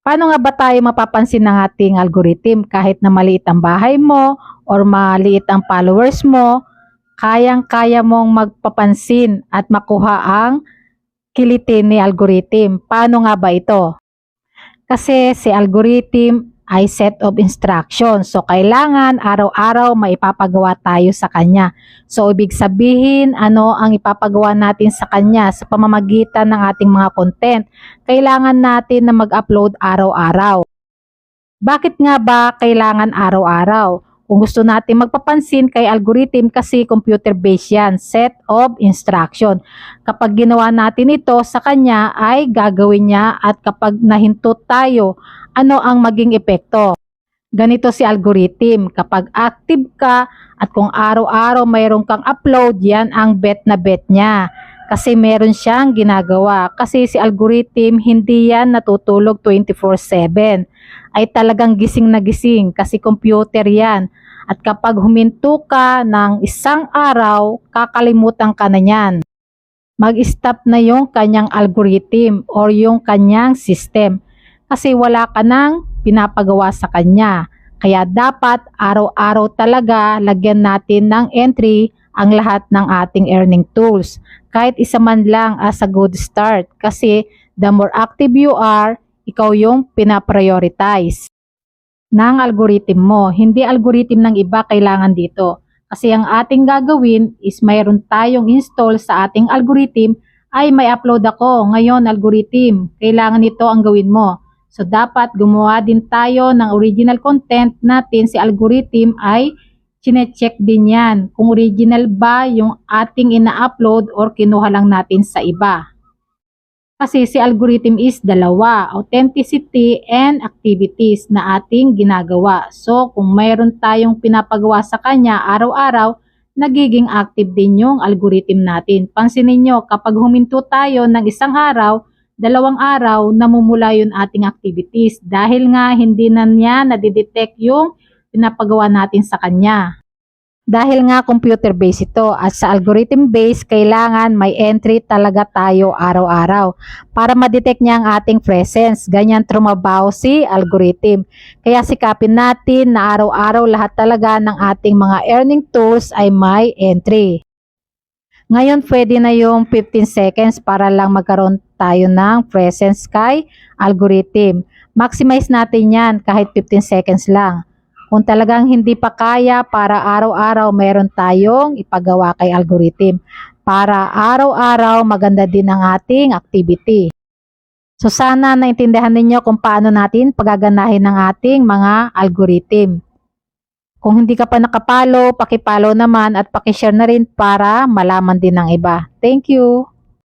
Paano nga ba tayo mapapansin ng ating algorithm kahit na maliit ang bahay mo or maliit ang followers mo, kayang-kaya mong magpapansin at makuha ang kilitin ni algorithm. Paano nga ba ito? Kasi si algorithm ay set of instructions. So, kailangan araw-araw maipapagawa tayo sa kanya. So, ibig sabihin, ano ang ipapagawa natin sa kanya sa pamamagitan ng ating mga content. Kailangan natin na mag-upload araw-araw. Bakit nga ba kailangan araw-araw? Kung gusto natin magpapansin kay algorithm kasi computer-based yan, set of instruction. Kapag ginawa natin ito sa kanya ay gagawin niya at kapag nahinto tayo, ano ang maging epekto? Ganito si algorithm, kapag active ka at kung araw-araw mayroon kang upload, yan ang bet na bet niya. Kasi meron siyang ginagawa. Kasi si algorithm, hindi yan natutulog 24-7. Ay talagang gising na gising kasi computer yan. At kapag huminto ka ng isang araw, kakalimutan ka na yan. Mag-stop na yung kanyang algorithm or yung kanyang system kasi wala ka nang pinapagawa sa kanya. Kaya dapat araw-araw talaga lagyan natin ng entry ang lahat ng ating earning tools. Kahit isa man lang as a good start kasi the more active you are, ikaw yung pinaprioritize ng algorithm mo. Hindi algorithm ng iba kailangan dito. Kasi ang ating gagawin is mayroon tayong install sa ating algorithm ay may upload ako. Ngayon algorithm, kailangan ito ang gawin mo. So, dapat gumawa din tayo ng original content natin si algorithm ay chinecheck din yan kung original ba yung ating ina-upload or kinuha lang natin sa iba. Kasi si algorithm is dalawa, authenticity and activities na ating ginagawa. So, kung mayroon tayong pinapagawa sa kanya araw-araw, nagiging active din yung algorithm natin. Pansinin nyo, kapag huminto tayo ng isang araw, dalawang araw, namumula yung ating activities dahil nga hindi na niya nadidetect yung pinapagawa natin sa kanya. Dahil nga computer-based ito at sa algorithm-based, kailangan may entry talaga tayo araw-araw para ma-detect niya ang ating presence. Ganyan trumabaho si algorithm. Kaya sikapin natin na araw-araw lahat talaga ng ating mga earning tools ay may entry. Ngayon, pwede na yung 15 seconds para lang magkaroon tayo ng presence kay algorithm. Maximize natin yan kahit 15 seconds lang. Kung talagang hindi pa kaya para araw-araw meron tayong ipagawa kay algorithm. Para araw-araw maganda din ang ating activity. So sana naintindihan ninyo kung paano natin pagaganahin ng ating mga algorithm. Kung hindi ka pa nakapalo, pakipalo naman at pakishare na rin para malaman din ng iba. Thank you!